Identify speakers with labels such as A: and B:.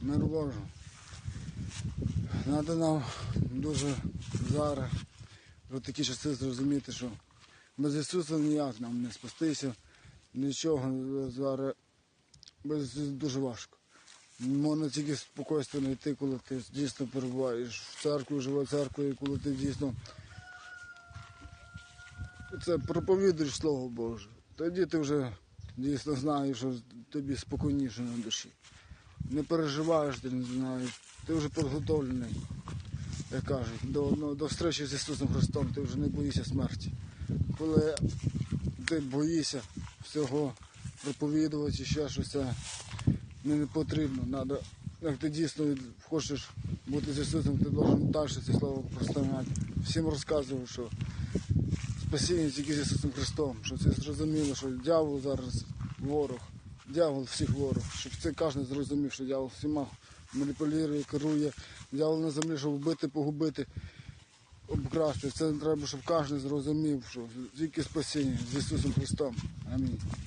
A: мир Божий. Треба нам дуже зараз в такі часи зрозуміти, що без Ісуса ніяк нам не спастися, нічого зараз без дуже важко. Можна тільки спокійно знайти, коли ти дійсно перебуваєш в церкві, живе церкві, коли ти дійсно це проповідуєш Слово Боже. Тоді ти вже дійсно знаєш, що тобі спокійніше на душі. Не переживаєш, ти не знаєш, ти вже підготовлений, як кажуть, до, ну, до встречі з Ісусом Христом, ти вже не боїшся смерті. Коли ти боїшся всього проповідувати ще щось, не, не потрібно. Надо, як ти дійсно хочеш бути з Ісусом, ти должен далі це слово проставляти. Всім розказував, що спасіння тільки з Ісусом Христом, щоб це зрозуміло, що дьявол зараз ворог, дьявол всіх ворог, щоб це кожен зрозумів, що дьявол всіма маніпулює, керує, дьявол на землі, щоб вбити, погубити, обкрасти. Це треба, щоб кожен зрозумів, що тільки спасіння з Ісусом Христом. Амінь.